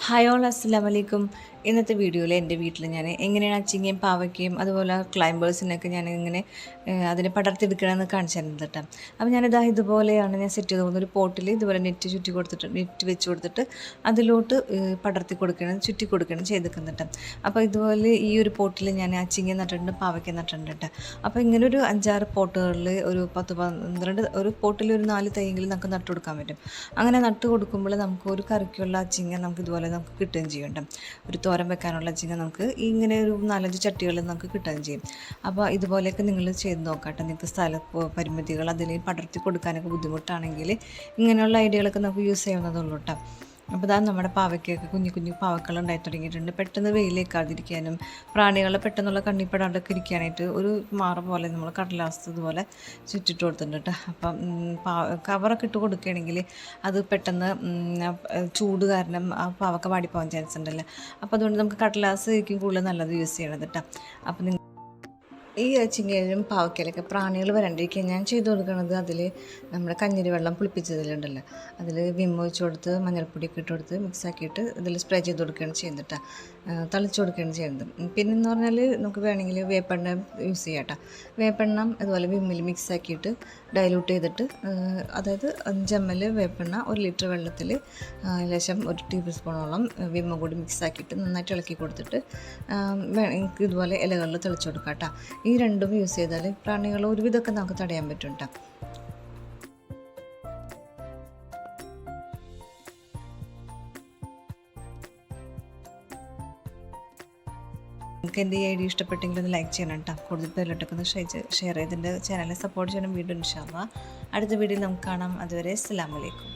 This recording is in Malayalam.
ഹായ് ഓൾ അസ്സാം വലൈക്കും ഇന്നത്തെ വീഡിയോയിൽ എന്റെ വീട്ടിൽ ഞാൻ എങ്ങനെയാണ് അച്ചിങ്ങയും പാവയ്ക്കയും അതുപോലെ ക്ലൈംബേഴ്സിനൊക്കെ ഞാൻ ഇങ്ങനെ അതിനെ പടർത്തിയെടുക്കണമെന്ന് കാണിച്ചു തരുന്നത് കേട്ടോ. അപ്പോൾ ഞാനിതാ ഇതുപോലെയാണ് ഞാൻ സെറ്റ് ചെയ്ത് പോകുന്നത്. ഒരു പോട്ടിൽ ഇതുപോലെ നെറ്റ് ചുറ്റി കൊടുത്തിട്ട് നെറ്റ് വെച്ച് കൊടുത്തിട്ട് അതിലോട്ട് പടർത്തി കൊടുക്കണം ചുറ്റി കൊടുക്കണം ചെയ്തെടുക്കുന്നുണ്ട് അപ്പോൾ ഇതുപോലെ ഈ ഒരു പോട്ടിൽ ഞാൻ അച്ചിങ്ങ നട്ടിട്ടുണ്ട് പാവയ്ക്ക നട്ടിട്ടുണ്ട് കേട്ടോ. അപ്പോൾ ഇങ്ങനെ ഒരു അഞ്ചാറ് പോട്ടുകളിൽ ഒരു പത്ത് പന്ത്രണ്ട് ഒരു പോട്ടിൽ ഒരു നാല് തൈയെങ്കിലും നമുക്ക് നട്ടു കൊടുക്കാൻ പറ്റും. അങ്ങനെ നട്ട് കൊടുക്കുമ്പോൾ നമുക്ക് ഒരു കറിക്കുള്ള അച്ചിങ്ങ നമുക്ക് ഇതുപോലെ നമുക്ക് കിട്ടുകയും ചെയ്യും ഒരു ഒരു തോരൻ വെക്കാനുള്ള അച്ചിങ്ങ നമുക്ക് ഇങ്ങനെ ഒരു നാലഞ്ച് ചട്ടികളിൽ നമുക്ക് കിട്ടുകയും ചെയ്യും. അപ്പോൾ ഇതുപോലെയൊക്കെ നിങ്ങൾ ചെയ്ത് നോക്കാട്ടെ. നിങ്ങൾക്ക് സ്ഥല പരിമിതികൾ അതിൽ പടർത്തി കൊടുക്കാനൊക്കെ ബുദ്ധിമുട്ടാണെങ്കിൽ ഇങ്ങനെയുള്ള ഐഡിയകളൊക്കെ നമുക്ക് യൂസ് ചെയ്യുന്നതുള്ളൂ കേട്ടോ. അപ്പോൾ ഇതാ നമ്മുടെ പാവയ്ക്കൊക്കെ കുഞ്ഞു കുഞ്ഞു പാവക്കൾ ഉണ്ടായി തുടങ്ങിയിട്ടുണ്ട്. പെട്ടെന്ന് വെയിലേക്കാതിരിക്കാനും പ്രാണികളെ പെട്ടെന്നുള്ള കണ്ണിപ്പെടാണ്ടൊക്കെ ഇരിക്കാനായിട്ട് ഒരു മാറ പോലെ നമ്മൾ കടലാസ് ഇതുപോലെ ചുറ്റിട്ട് കൊടുത്തിട്ടുണ്ട് അപ്പം കവറൊക്കെ ഇട്ട് കൊടുക്കുകയാണെങ്കിൽ അത് പെട്ടെന്ന് ചൂട് കാരണം ആ പാവക്ക വാടിപ്പോകാൻ ചാൻസ് ഉണ്ടല്ലോ. അപ്പോൾ അതുകൊണ്ട് നമുക്ക് കടലാസ് ആയിരിക്കും കൂടുതൽ നല്ലത് യൂസ് ചെയ്യണത് കേട്ടോ. അപ്പം നിങ്ങൾ ഈ ചിങ്ങയിലും പാവക്കയിലൊക്കെ പ്രാണികൾ വരാണ്ടിരിക്കാൻ ഞാൻ ചെയ്തു കൊടുക്കുന്നത് അതിൽ നമ്മുടെ കഞ്ഞിരി വെള്ളം പുളിപ്പിച്ചതിലുണ്ടല്ലോ. അതിൽ വിമ്മ ഒഴിച്ച് കൊടുത്ത് മഞ്ഞൾപ്പൊടിയൊക്കെ ഇട്ട് കൊടുത്ത് മിക്സ് ആക്കിയിട്ട് ഇതിൽ സ്പ്രേ ചെയ്ത് കൊടുക്കുകയാണ് ചെയ്യുന്നത് തളിച്ചു കൊടുക്കുകയാണ് ചെയ്യുന്നത്. പിന്നെ പിന്നെന്ന് പറഞ്ഞാൽ നമുക്ക് വേണമെങ്കിൽ വേപ്പെണ്ണ യൂസ് ചെയ്യാം കേട്ടോ വേപ്പെണ്ണ അതുപോലെ വിമ്മിൽ മിക്സ് ആക്കിയിട്ട് ഡൈലൂട്ട് ചെയ്തിട്ട് അതായത് അഞ്ച് എം എൽ വേപ്പെണ്ണ ഒരു ലിറ്റർ വെള്ളത്തിൽ ലേശം ഒരു ടേബിൾ സ്പൂണോളം വിമ്മ കൂടി മിക്സ് ആക്കിയിട്ട് നന്നായിട്ട് ഇളക്കി കൊടുത്തിട്ട് ഇതുപോലെ ഇലകളിൽ തെളിച്ചു കൊടുക്കാം കേട്ടോ ഈ രണ്ടും യൂസ് ചെയ്താൽ പ്രാണികൾ ഒരുവിധമൊക്കെ നമുക്ക് തടയാൻ പറ്റും കേട്ടോ നിങ്ങൾക്ക് എന്റെ ഈ ഐഡിയ ഇഷ്ടപ്പെട്ടെങ്കിൽ ഒന്ന് ലൈക്ക് ചെയ്യണം കേട്ടോ കൂടുതൽ പേരിലോട്ടൊക്കെ ഒന്ന് ഷെയർ ചെയ്തിട്ട് ചാനലിനെ സപ്പോർട്ട് ചെയ്യണം വീണ്ടും ഇൻഷാല്ല അടുത്ത വീഡിയോയിൽ നമുക്ക് കാണാം. അതുവരെ അസ്സാം വലൈക്കും